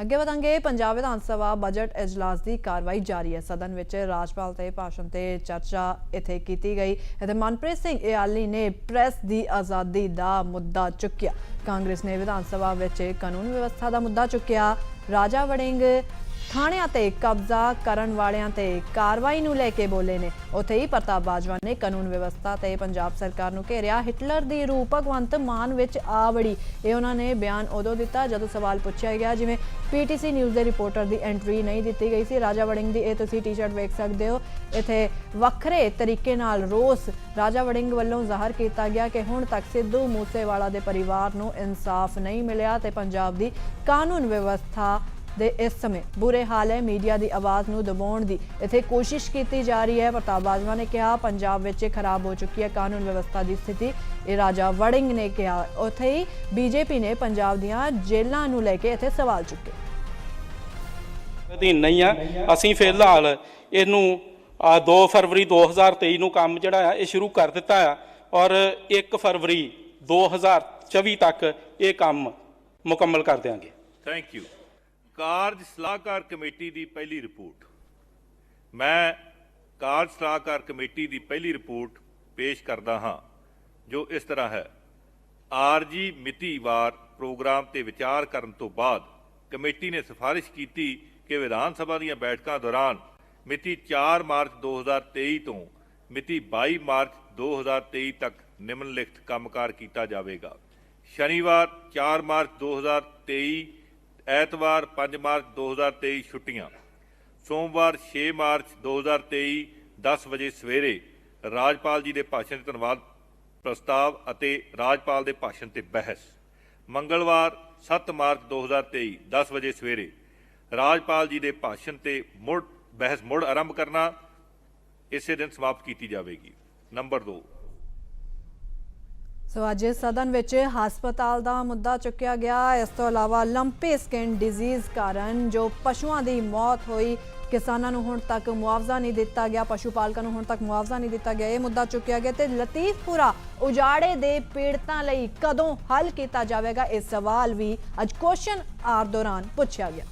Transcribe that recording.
ਅੱਗੇ ਵਧਾਂਗੇ। ਪੰਜਾਬ ਵਿਧਾਨ ਸਭਾ ਬਜਟ ਇਜਲਾਸ ਦੀ ਕਾਰਵਾਈ ਜਾਰੀ ਹੈ। ਸਦਨ ਵਿੱਚ ਰਾਜਪਾਲ ਤੇ ਭਾਸ਼ਣ ਤੇ ਚਰਚਾ ਇੱਥੇ ਕੀਤੀ ਗਈ। ਅਤੇ ਮਨਪ੍ਰੀਤ ਸਿੰਘ ਇਆਲੀ ਨੇ ਪ੍ਰੈਸ ਦੀ ਆਜ਼ਾਦੀ ਦਾ ਮੁੱਦਾ ਚੁੱਕਿਆ। ਕਾਂਗਰਸ ਨੇ ਵਿਧਾਨ ਸਭਾ ਵਿੱਚ ਕਾਨੂੰਨ ਵਿਵਸਥਾ ਦਾ ਮੁੱਦਾ ਚੁੱਕਿਆ। ਰਾਜਾ ਵੜਿੰਗ ਥਾਣਿਆਂ ਤੇ ਕਬਜ਼ਾ ਕਰਨ ਵਾਲਿਆਂ ਤੇ ਕਾਰਵਾਈ ਨੂੰ ਲੈ ਕੇ ਬੋਲੇ ਨੇ। ਉੱਥੇ ਹੀ ਪ੍ਰਤਾਪ ਬਾਜਵਾ ਨੇ ਕਾਨੂੰਨ ਵਿਵਸਥਾ ਤੇ ਪੰਜਾਬ ਸਰਕਾਰ ਨੂੰ ਘੇਰਿਆ ਹਿਟਲਰ ਦੀ ਰੂਪ ਭਗਵੰਤ ਮਾਨ ਵਿੱਚ ਆ ਵੜੀ ਇਹ ਉਹਨਾਂ ਨੇ ਬਿਆਨ ਉਦੋਂ ਦਿੱਤਾ ਜਦੋਂ ਸਵਾਲ ਪੁੱਛਿਆ ਗਿਆ, ਜਿਵੇਂ ਪੀਟੀਸੀ ਨਿਊਜ਼ ਦੇ ਰਿਪੋਰਟਰ ਦੀ ਐਂਟਰੀ ਨਹੀਂ ਦਿੱਤੀ ਗਈ ਸੀ। ਰਾਜਾ ਵੜਿੰਗ ਦੀ ਇਹ ਤੁਸੀਂ ਟੀ-ਸ਼ਰਟ ਵੇਖ ਸਕਦੇ ਹੋ। ਇੱਥੇ ਵੱਖਰੇ ਤਰੀਕੇ ਨਾਲ ਰੋਸ ਰਾਜਾ ਵੜਿੰਗ ਵੱਲੋਂ ਜ਼ਾਹਰ ਕੀਤਾ ਗਿਆ ਕਿ ਹੁਣ ਤੱਕ ਸਿੱਧੂ ਮੂਸੇਵਾਲਾ ਦੇ ਪਰਿਵਾਰ ਨੂੰ ਇਨਸਾਫ ਨਹੀਂ ਮਿਲਿਆ ਤੇ ਪੰਜਾਬ ਦੀ ਕਾਨੂੰਨ ਵਿਵਸਥਾ ਦੇ ਇਸ ਸਮੇਂ ਬੁਰੇ ਹਾਲ ਹੈ। ਮੀਡੀਆ ਦੀ ਆਵਾਜ਼ ਨੂੰ ਦਬਾਉਣ ਦੀ ਇੱਥੇ ਕੋਸ਼ਿਸ਼ ਕੀਤੀ ਜਾ ਰਹੀ ਹੈ। ਪ੍ਰਤਾਪ ਬਾਜਵਾ ਨੇ ਕਿਹਾ ਪੰਜਾਬ ਵਿੱਚ ਖਰਾਬ ਹੋ ਚੁੱਕੀ ਹੈ ਕਾਨੂੰਨ ਵਿਵਸਥਾ ਦੀ ਸਥਿਤੀ। ਇਹ ਰਾਜਾ ਵੜਿੰਗ ਨੇ ਕਿਹਾ ਉੱਥੇ ਹੀ ਬੀਜੇਪੀ ਨੇ ਪੰਜਾਬ ਦੀਆਂ ਜੇਲ੍ਹਾਂ ਨੂੰ ਲੈ ਕੇ ਇੱਥੇ ਸਵਾਲ ਚੁੱਕੇ। ਅਧੀਨ ਨਹੀਂ ਆ। ਅਸੀਂ ਫਿਲਹਾਲ ਇਹਨੂੰ ਆ 2 ਫਰਵਰੀ 2023 ਨੂੰ ਕੰਮ ਜਿਹੜਾ ਆ ਇਹ ਸ਼ੁਰੂ ਕਰ ਦਿੱਤਾ ਆ ਔਰ 1 ਫਰਵਰੀ 2024 ਤੱਕ ਇਹ ਕੰਮ ਮੁਕੰਮਲ ਕਰ ਦਿਆਂਗੇ। ਥੈਂਕ ਯੂ ਕਾਰਜ ਸਲਾਹਕਾਰ ਕਮੇਟੀ ਦੀ ਪਹਿਲੀ ਰਿਪੋਰਟ। ਮੈਂ ਕਾਰਜ ਸਲਾਹਕਾਰ ਕਮੇਟੀ ਦੀ ਪਹਿਲੀ ਰਿਪੋਰਟ ਪੇਸ਼ ਕਰਦਾ ਹਾਂ, ਜੋ ਇਸ ਤਰ੍ਹਾਂ ਹੈ। ਆਰਜੀ ਮਿਤੀਵਾਰ ਪ੍ਰੋਗਰਾਮ ਤੇ ਵਿਚਾਰ ਕਰਨ ਤੋਂ ਬਾਅਦ ਕਮੇਟੀ ਨੇ ਸਿਫਾਰਿਸ਼ ਕੀਤੀ ਕਿ ਵਿਧਾਨ ਸਭਾ ਦੀਆਂ ਬੈਠਕਾਂ ਦੌਰਾਨ ਮਿਤੀ 4 ਮਾਰਚ 2023 ਤੋਂ ਮਿਤੀ 22 ਮਾਰਚ 2023 ਤੱਕ ਨਿਮਨਲਿਖਤ ਕੰਮਕਾਰ ਕੀਤਾ ਜਾਵੇਗਾ। ਸ਼ਨੀਵਾਰ 4 ਮਾਰਚ 2023 ਐਤਵਾਰ 5 ਮਾਰਚ 2023 ਛੁੱਟੀਆਂ। ਸੋਮਵਾਰ 6 ਮਾਰਚ 2023 10 ਵਜੇ ਸਵੇਰੇ ਰਾਜਪਾਲ ਜੀ ਦੇ ਭਾਸ਼ਣ ਤੇ ਧੰਨਵਾਦ ਪ੍ਰਸਤਾਵ ਅਤੇ ਰਾਜਪਾਲ ਦੇ ਭਾਸ਼ਣ ਤੇ ਬਹਿਸ। ਮੰਗਲਵਾਰ 7 ਮਾਰਚ 2023 10 ਵਜੇ ਸਵੇਰੇ ਰਾਜਪਾਲ ਜੀ ਦੇ ਭਾਸ਼ਣ ਤੇ ਮੁੜ ਬਹਿਸ ਮੁੜ ਆਰੰਭ ਕਰਨਾ ਇਸੇ ਦਿਨ ਸਮਾਪਤ ਕੀਤੀ ਜਾਵੇਗੀ। ਨੰਬਰ 2 ਸੋ ਅੱਜ ਸਦਨ ਵਿੱਚ ਹਸਪਤਾਲ ਦਾ ਮੁੱਦਾ ਚੁੱਕਿਆ ਗਿਆ। ਇਸ ਤੋਂ ਇਲਾਵਾ ਲੰਪੀ ਸਕਿਨ ਡਿਜ਼ੀਜ਼ ਕਾਰਨ ਜੋ ਪਸ਼ੂਆਂ ਦੀ ਮੌਤ ਹੋਈ, ਕਿਸਾਨਾਂ ਨੂੰ ਹੁਣ ਤੱਕ ਮੁਆਵਜ਼ਾ ਨਹੀਂ ਦਿੱਤਾ ਗਿਆ, ਪਸ਼ੂ ਪਾਲਕਾਂ ਨੂੰ ਹੁਣ ਤੱਕ ਮੁਆਵਜ਼ਾ ਨਹੀਂ ਦਿੱਤਾ ਗਿਆ। ਇਹ ਮੁੱਦਾ ਚੁੱਕਿਆ ਗਿਆ ਤੇ ਲਤੀਫਪੁਰਾ ਉਜਾੜੇ ਦੇ ਪੀੜਤਾਂ ਲਈ ਕਦੋਂ ਹੱਲ ਕੀਤਾ ਜਾਵੇਗਾ? ਇਹ ਸਵਾਲ ਵੀ ਅੱਜ ਕੁਐਸਚਨ ਆਰ ਦੌਰਾਨ ਪੁੱਛਿਆ ਗਿਆ।